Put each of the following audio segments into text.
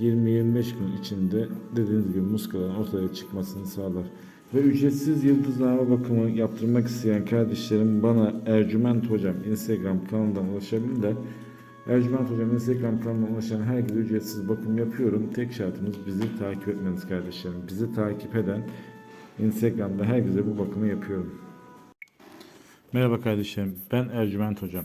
20-25 gün içinde dediğiniz gibi muskaların ortaya çıkmasını sağlar. Ve ücretsiz yıldızlama bakımı yaptırmak isteyen kardeşlerim bana Ercüment Hocam Instagram kanalından ulaşabilirler. Ercüment Hocam Instagram kanalına ulaşan herkese ücretsiz bakım yapıyorum. Tek şartımız bizi takip etmeniz kardeşlerim. Bizi takip eden Instagram'da herkese bu bakımı yapıyorum. Merhaba kardeşlerim, ben Ercüment Hocam.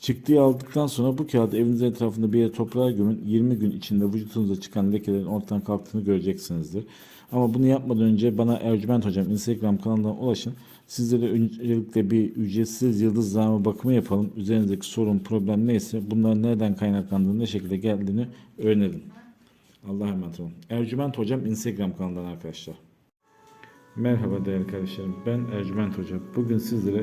Çıktıyı aldıktan sonra bu kağıdı evinizin etrafında bir yere toprağa gömün. 20 gün içinde vücudunuza çıkan lekelerin ortadan kalktığını göreceksinizdir. Ama bunu yapmadan önce bana Ercüment Hocam Instagram kanalından ulaşın. Sizlere öncelikle bir ücretsiz yıldız zarfı bakımı yapalım. Üzerinizdeki sorun, problem neyse bunların nereden kaynaklandığını, ne şekilde geldiğini öğrenelim. Allah'a emanet olun. Ercüment Hocam Instagram kanalından arkadaşlar. Merhaba değerli kardeşlerim. Ben Ercüment Hoca. Bugün sizlere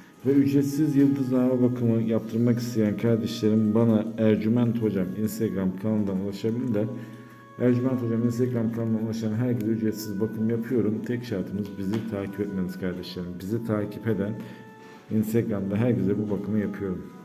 Ve ücretsiz yıldızlama bakımı yaptırmak isteyen kardeşlerim bana Ercüment Hocam Instagram kanalından ulaşabilirler. Ercüment Hocam Instagram kanalına ulaşan herkese ücretsiz bakım yapıyorum. Tek şartımız bizi takip etmeniz kardeşlerim. Bizi takip eden Instagram'da herkese bu bakımı yapıyorum.